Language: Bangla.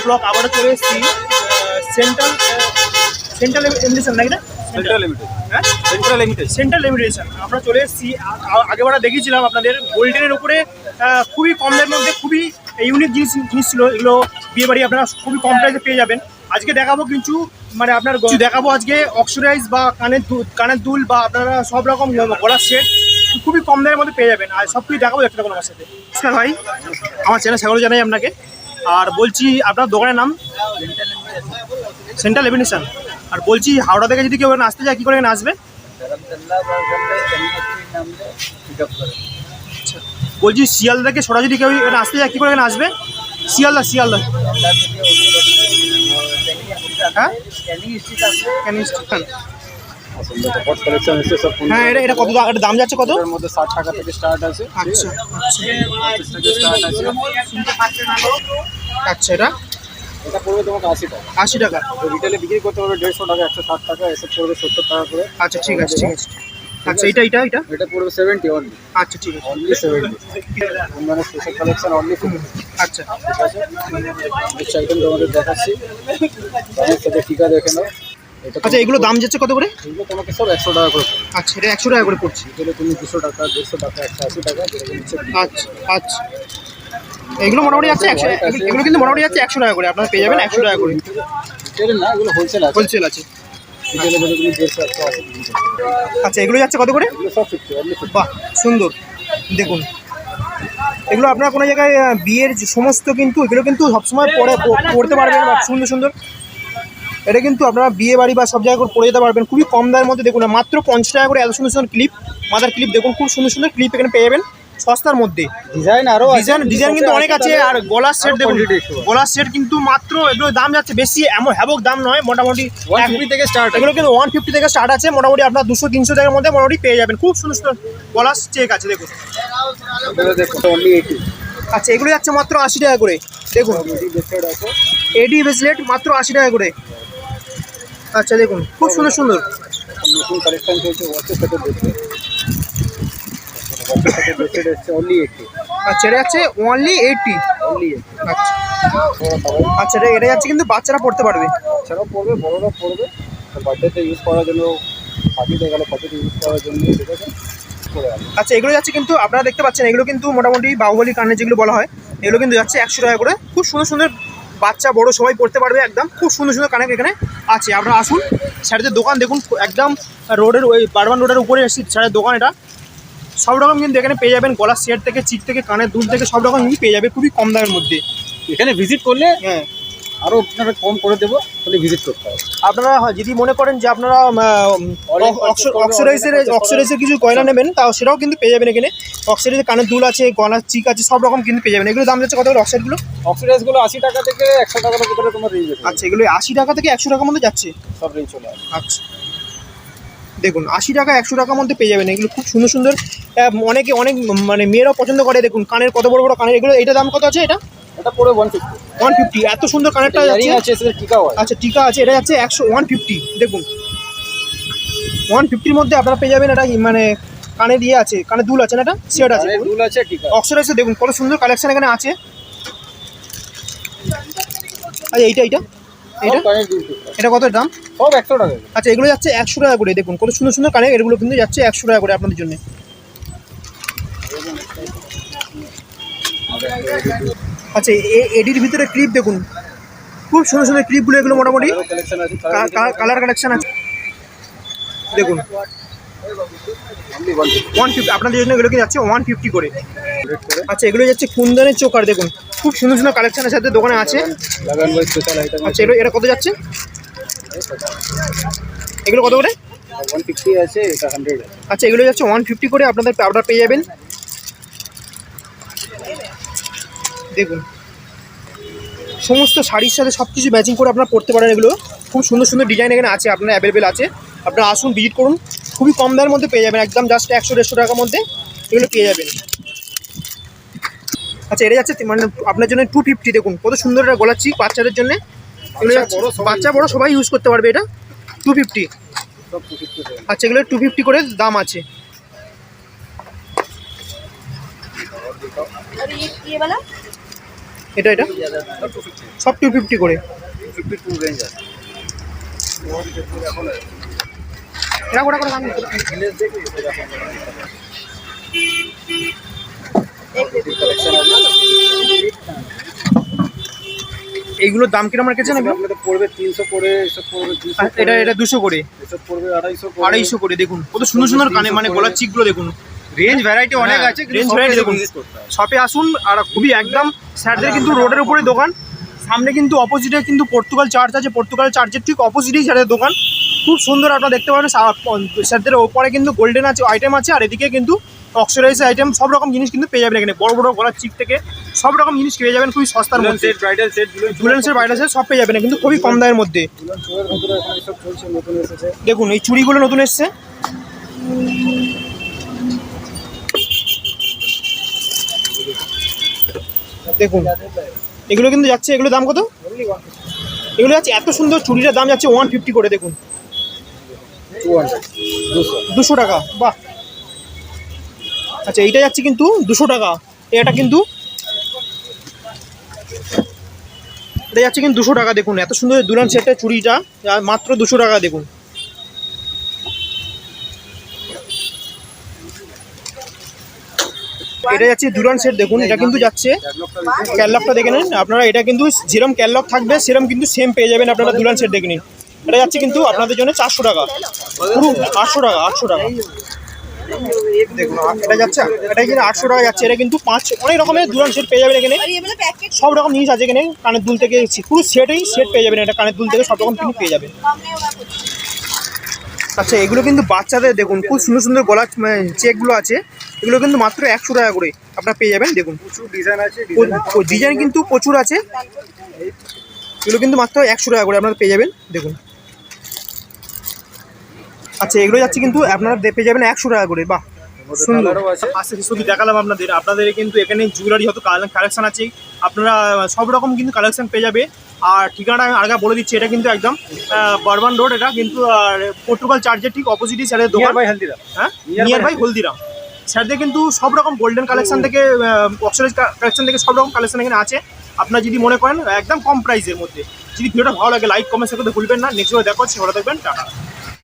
ব্লক আবারও চলে এসেছি সেন্ট্রাল সেন্ট্রাল এমিটেশন নাকি না সেন্ট্রাল লিমিটেড হ্যাঁ? সেন্ট্রাল লিমিটেড সেন্ট্রাল লিমিটেশন আমরা চলে এসেছি। আগেবার দেখিয়েছিলাম আপনাদের গোল্ডেনের উপরে খুবই কম দামের মধ্যে খুবই ইউনিক জিনিস জিনিস ছিল এগুলো বিয়ে বাড়ি আপনারা খুবই কম প্রাইসে পেয়ে যাবেন। আজকে দেখাবো কিছু মানে আপনার দেখাবো আজকে অক্সিডাইজ বা কানের দু- কানের দুল বা আপনারা সব রকম গলার সেট খুবই কম দামের মধ্যে পেয়ে যাবেন। আর সব কিছু দেখাবো একটা কোনো আমার সাথে। নমস্কার ভাই আমার চ্যানেল স্বাগত জানাই আপনাকে। আর বলছি আপনার দোকানের নাম? সেন্ট্রাল এভিনেশন আর বলছি হাওড়া থেকে যদি কেউ আসতে চায় কী করে এখানে আসবে? বলছি শিয়ালদা থেকে যদি কেউ এখানে আসতে যায় কী করে এখানে আসবে? শিয়ালদা শিয়ালদা হ্যাঁ? ক্যানিং স্টেশন। হট কালেকশন এসে সব হ্যাঁ এটা এটা কত এটা দাম যাচ্ছে কত? এর মধ্যে ষাট টাকা থেকে স্টার্ট আছে। আচ্ছা। স্টার্ট আছে। আচ্ছা এটা? এটা পড়বে তোমাকে আশি টাকা। আশি টাকা। রিটেলে বিক্রি করতে পারবে দেড়শো টাকা একশো ষাট টাকা এসে পড়বে সত্তর টাকা করে। আচ্ছা ঠিক আছে ঠিক আছে। আচ্ছা এটা এটা এটা? এটা পড়বে সেভেন্টি অনলি আচ্ছা ঠিক আছে। অনলি সেভেন্টি মানে স্পেশাল কালেকশন অনলি আচ্ছা। ঠিক আছে? আইটেম তোমাদের দেখাচ্ছি। দামের সাথে টিকা দেখে নাও। আচ্ছা এগুলো দাম যাচ্ছে কত করে? এগুলো তোমাকে সব একশো টাকা করে আচ্ছা এটা একশো টাকা করে পড়ছে। এগুলো তুমি দুশো টাকা দেড়শো টাকা একশো আশি টাকা। আচ্ছা আচ্ছা। এগুলো মোটামুটি যাচ্ছে একশো এগুলো কিন্তু মোটামুটি যাচ্ছে একশো টাকা করে। আপনারা পেয়ে যাবেন একশো টাকা করে। না এগুলো হোলসেল আছে। হোলসেল আছে। আচ্ছা এগুলো যাচ্ছে কত করে? বাহ সুন্দর। দেখুন। এগুলো আপনারা কোনো জায়গায় বিয়ের সমস্ত কিন্তু এগুলো কিন্তু সবসময় পরে পড়তে পারবেন সুন্দর সুন্দর। এটা কিন্তু আপনারা বিয়ে বাড়ি বা সব জায়গায় করে পরে যেতে পারবেন। খুবই কম দামের মধ্যে দেখুন মাত্র পঞ্চাশ টাকা করে এত সুন্দর সুন্দর ক্লিপ মাথার ক্লিপ দেখুন খুব সুন্দর সুন্দর ক্লিপ এখানে পেয়ে যাবেন সস্তার মধ্যে। ডিজাইন আরও ডিজাইন ডিজাইন কিন্তু অনেক আছে আর গলার সেট দেখুন গলার সেট কিন্তু মাত্র এগুলো দাম যাচ্ছে বেশি এমন হ্যাবক দাম নয় মোটামুটি ওয়ান ফিফটি থেকে স্টার্ট এগুলো কিন্তু ওয়ান ফিফটি থেকে স্টার্ট আছে মোটামুটি আপনার দুশো তিনশো টাকার মধ্যে মোটামুটি পেয়ে যাবেন। খুব সুন্দর সুন্দর গলার চেক আছে দেখুন। আচ্ছা এগুলো যাচ্ছে মাত্র আশি টাকা করে দেখুন। এডি ব্রেসলেট মাত্র আশি টাকা করে। আচ্ছা দেখুন খুব সুন্দর সুন্দর। নতুন কালেকশন চলছে ওয়াচের সাথে বেস্টেড ওয়াচের সাথে বেস্টেড এসছে অনলি এইটি আচ্ছা এটা যাচ্ছে ওনলি এইটটি অনলি আচ্ছা আচ্ছা এটা এটা যাচ্ছে কিন্তু বাচ্চারা পড়তে পারবে। বাচ্চারাও পড়বে বড়রাও পড়বে। বার্থডেতে ইউজ করার জন্য পার্টিতে গেলে পার্টিতে ইউজ করার জন্য ঠিক আছে? আচ্ছা এগুলো যাচ্ছে কিন্তু আপনারা দেখতে পাচ্ছেন এগুলো কিন্তু মোটামুটি বাহুবলী কানে যেগুলো বলা হয় এগুলো কিন্তু যাচ্ছে একশো টাকা করে। খুব সুন্দর সুন্দর বাচ্চা বড় সবাই পড়তে পারবে একদম। খুব সুন্দর সুন্দর কানেক্ট এখানে আছে। আপনারা আসুন স্যারের দোকান দেখুন একদম রোডের ওই বারবান রোডের উপরে এসেছি স্যারের দোকান এটা। সব রকম কিন্তু এখানে পেয়ে যাবেন গলার সেট থেকে চিক থেকে কানের দুল থেকে সব রকম কিন্তু পেয়ে যাবে খুবই কম দামের মধ্যে। এখানে ভিজিট করলে হ্যাঁ। আরও আপনারা কম করে দেবো তাহলে ভিজিট করতে হবে। আপনারা যদি মনে করেন যে আপনারা purchase অক্সিডাইজের কিছু গয়না নেবেন তাও সেটাও কিন্তু পেয়ে যাবেন এখানে। অক্সিডাইজের কানের দুল আছে গলার চিক আছে সব রকম কিন্তু পেয়ে যাবেন। এগুলো দাম যাচ্ছে কত করে অক্সাইডগুলো অক্সিডাইজগুলো আশি টাকা থেকে একশো টাকার ভিতরে তোমার রেঞ্জ আছে আচ্ছা এগুলো আশি টাকা থেকে একশো টাকার মধ্যে যাচ্ছে? সব রেঞ্জ চলে আচ্ছা। দেখুন আশি টাকা একশো টাকার মধ্যে পেয়ে যাবেন। এগুলো খুব সুন্দর সুন্দর অনেকে অনেক মানে মেয়েরাও পছন্দ করে। দেখুন কানের কত বড় বড় কানের এগুলো এটা দাম কত আছে এটা? এটা পড়ে ওয়ান ফিফটি ওয়ান ফিফটি এত সুন্দর কানেরটা আছে টিকাও আছে। আচ্ছা টিকা আছে এটা যাচ্ছে একশো ওয়ান ফিফটি দেখুন। ওয়ান ফিফটির মধ্যে আপনারা পেয়ে যাবেন এটা মানে কানে দিয়ে আছে কানে দুল আছে না এটা? সেট আছে। দুল আছে টিকা অক্সরাইজে দেখুন কত সুন্দর কালেকশন এখানে আছে। আচ্ছা এইটা এইটা? এইটা। এটা কত দাম? সব একশো টাকা আচ্ছা এগুলো যাচ্ছে একশো টাকা করে দেখুন কত সুন্দর সুন্দর কানে এগুলো কিন্তু যাচ্ছে একশো টাকা করে আপনাদের জন্য। আচ্ছা এ- এডির ভিতরে ক্লিপ দেখুন। খুব সুন্দর সুন্দর ক্লিপগুলো এগুলো মোটামুটি। কালার কালেকশন আছে দেখুন। ওয়ান ফিফটি আপনাদের জন্য এগুলো কি যাচ্ছে? ওয়ান ফিফটি করে। আচ্ছা এগুলো যাচ্ছে কুন্দনের চোকার, দেখুন। খুব সুন্দর সুন্দর কালেকশনের সাথে দোকানে আছে। আচ্ছা এগুলো এটা কত যাচ্ছে? এগুলো কত করে? আচ্ছা এগুলো যাচ্ছে ওয়ান ফিফটি করে, আপনাদের আপনারা পেয়ে যাবেন। দেখুন। সমস্ত শাড়ির সাথে সব কিছু ম্যাচিং করে আপনারা পড়তে পারেন এগুলো। খুব সুন্দর সুন্দর ডিজাইন এখানে আছে, আপনার অ্যাভেলেবেল আছে। আপনারা আসুন ভিজিট করুন। খুবই কম দামের মধ্যে পেয়ে যাবেন, একদম জাস্ট একশো, দেড়শো টাকার মধ্যে এগুলো পেয়ে যাবেন। আচ্ছা এটা যাচ্ছে মানে আপনার জন্য টু ফিফটি দেখুন কত সুন্দর এটা গলাচ্ছি বাচ্চাদের জন্য। এগুলো বাচ্চা বড় সবাই ইউজ করতে পারবে এটা টু ফিফটি আচ্ছা এগুলো টু ফিফটি করে দাম আছে। ইয়ে, ইয়ে এটা এটা? সব টু ফিফটি করে। এটা এইগুলোর দাম কিরম রেখেছেন আপনি আপনাদের পড়বে তিনশো করে এসব পড়বে এটা এটা দুশো করে। এসব পড়বে আড়াইশো আড়াইশো করে দেখুন কত সুন্দর সুন্দর কানে মানে গলার চিকগুলো দেখুন। রেঞ্জ ভ্যারাইটি অনেক হ্যাঁ, আছে রেঞ্জ variety দেখুন। শপে আসুন আর খুবই একদম স্যারদের কিন্তু রোডের উপরে দোকান। সামনে কিন্তু অপোজিটে কিন্তু পর্তুগাল চার্চ আছে। পর্তুগাল চার্চের ঠিক অপোজিটেই স্যারের দোকান। খুব সুন্দর আপনারা দেখতে পাবেন। স্যারদের ওপরে কিন্তু গোল্ডেন আছে আইটেম আছে আর এদিকে কিন্তু অক্সিডাইজ আইটেম সব রকম জিনিস কিন্তু পেয়ে যাবেন এখানে। বড় বড় গলার চিক থেকে সব রকম জিনিস পেয়ে যাবেন খুবই সস্তার মধ্যে। সেট ব্রাইডাল সেট সব পেয়ে যাবেন কিন্তু খুবই কম দামের মধ্যে। দেখুন এই চুড়িগুলো নতুন এসছে। দেখুন এগুলো কিন্তু যাচ্ছে এগুলো দাম কত? এগুলো যাচ্ছে এত সুন্দর চুড়িটার দাম যাচ্ছে ওয়ান ফিফটি করে দেখুন। দুশো টাকা, বাহ। আচ্ছা এইটা যাচ্ছে কিন্তু দুশো টাকা। এটা কিন্তু এটা যাচ্ছে কিন্তু দুশো টাকা, দেখুন, এত সুন্দর দুলান সেটের চুড়িটা মাত্র দুশো টাকা, দেখুন। এটা যাচ্ছে দুলান সেট, দেখুন, এটা কিন্তু যাচ্ছে ক্যাললকটা দেখে নিন। আপনারা, এটা কিন্তু যেরকম ক্যাললক থাকবে সেরকম কিন্তু সেম পেয়ে যাবেন আপনারা দুলান সেট দেখে নিন। এটা যাচ্ছে কিন্তু আপনাদের জন্য চারশো টাকা। আটশো টাকা আটশো টাকা। এটা যাচ্ছে আটশো টাকা যাচ্ছে। এটা কিন্তু অনেক রকমের পেয়ে যাবেন এখানে। সব রকম জিনিস আছে এখানে কানের দুল থেকে পুরো সেটই সেট পেয়ে যাবেন এটা কানের দুল থেকে সব রকম পেয়ে যাবেন। আচ্ছা এগুলো কিন্তু বাচ্চাদের দেখুন খুব সুন্দর সুন্দর গলা মানে, চেকগুলো আছে। এগুলো কিন্তু মাত্র একশো টাকা করে আপনারা পেয়ে যাবেন দেখুন। ডিজাইন ডিজাইন কিন্তু প্রচুর আছে। এগুলো কিন্তু মাত্র একশো টাকা করে আপনারা পেয়ে যাবেন দেখুন। আচ্ছা এগুলো যাচ্ছে কিন্তু আপনারা পেয়ে যাবেন একশো টাকা করে বাহ সুন্দর। আছে। আচ্ছা শুধু দেখালাম আপনাদের আপনাদের কিন্তু এখানে জুয়েলারি হয়তো কালেকশন আছে। আপনারা সব রকম কিন্তু কালেকশন পেয়ে যাবে। আর ঠিকানাটা আমি আগে বলে দিচ্ছি এটা কিন্তু একদম বারবান রোড এটা কিন্তু আর পর্তুগাল চার্জের ঠিক অপোজিটই স্যারের দোকান। বাই হেলদিরা হ্যাঁ? Near by Haldiram. স্যারদের কিন্তু সব রকম গোল্ডেন কালেকশন থেকে অক্সিডাইজ কালেকশন থেকে সব রকম কালেকশন এখানে আছে। আপনারা যদি মনে করেন একদম কম প্রাইসের মধ্যে। যদি ভিডিওটা ভালো লাগে লাইক কমেন্ট করতে ভুলবেন না। নেক্সট ভিডিও দেখো সেটা দেখবেন টাটা।